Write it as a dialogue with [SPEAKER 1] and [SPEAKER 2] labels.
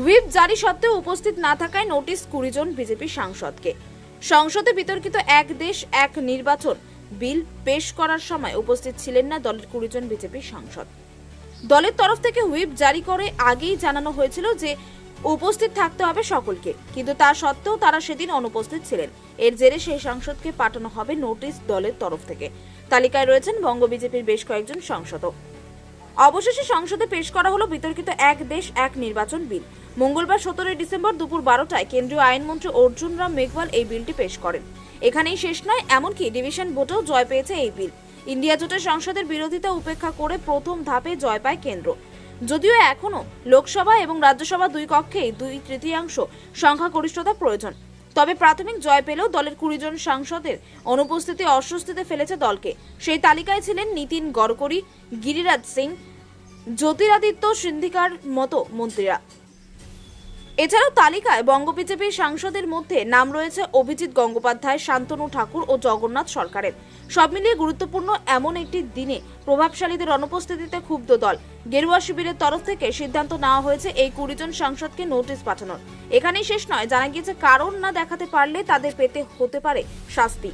[SPEAKER 1] Whip জারি সত্ত্বেও উপস্থিত না থাকায় নোটিশ কুড়ি জন বিজেপি সাংসদকে। সংসদে বিতর্কিত এক দেশ, এক নির্বাচন বিল পেশ করার সময় উপস্থিত ছিলেন না দলের কুড়ি জন বিজেপি সাংসদ। দলের তরফ থেকে হুইপ জারি করে আগেই জানানো হয়েছিল যে উপস্থিত থাকতে হবে সকলকে, কিন্তু তা সত্ত্বেও তারা সেদিন অনুপস্থিত ছিলেন। এর জেরে সেই সাংসদকে পাঠানো হবে নোটিশ দলের তরফ থেকে। তালিকায় রয়েছেন বঙ্গ বিজেপির বেশ কয়েকজন সাংসদও। অবশেষে সংসদে পেশ করা হলো বিতর্কিত এক দেশ, এক নির্বাচন বিল। মঙ্গলবার সতেরোই ডিসেম্বর দুপুর বারোটায় কেন্দ্রীয় আইনমন্ত্রী অর্জুন রাম মেঘওয়াল এই বিলটি পেশ করেন। এখানেই শেষ নয়, এমনকি ডিভিশন ভোটেও জয় পেয়েছে এই বিল। ইন্ডিয়া জোটের সংসদের বিরোধিতা উপেক্ষা করে প্রথম ধাপে জয় পায় কেন্দ্র। যদিও এখনও লোকসভা এবং রাজ্যসভা দুই কক্ষেই দুই তৃতীয়াংশ সংখ্যাগরিষ্ঠতা প্রয়োজন। তবে প্রাথমিক জয় পেলেও দলের কুড়ি জন সাংসদের অনুপস্থিতি অস্বস্তিতে ফেলেছে দলকে। সেই তালিকায় ছিলেন নীতিন গডকরি গিরিরাজ সিং জ্যোতিরাদিত্য সিন্ধিকার মতো মন্ত্রীরা। এছাড়াও তালিকায় বঙ্গ বিজেপির সাংসদের মধ্যে নাম রয়েছে অভিজিৎ গঙ্গোপাধ্যায়, শান্তনু ঠাকুর ও জগন্নাথ সরকারের। সব মিলিয়ে গুরুত্বপূর্ণ এমন একটি দিনে প্রভাবশালীদের অনুপস্থিতিতে ক্ষুব্ধ দল। গেরুয়া শিবিরের তরফ থেকে সিদ্ধান্ত নেওয়া হয়েছে এই কুড়ি জন সাংসদকে নোটিশ পাঠানোর। এখানেই শেষ নয়, জানা গিয়েছে কারণ না দেখাতে পারলে তাদের পেতে হতে পারে শাস্তি।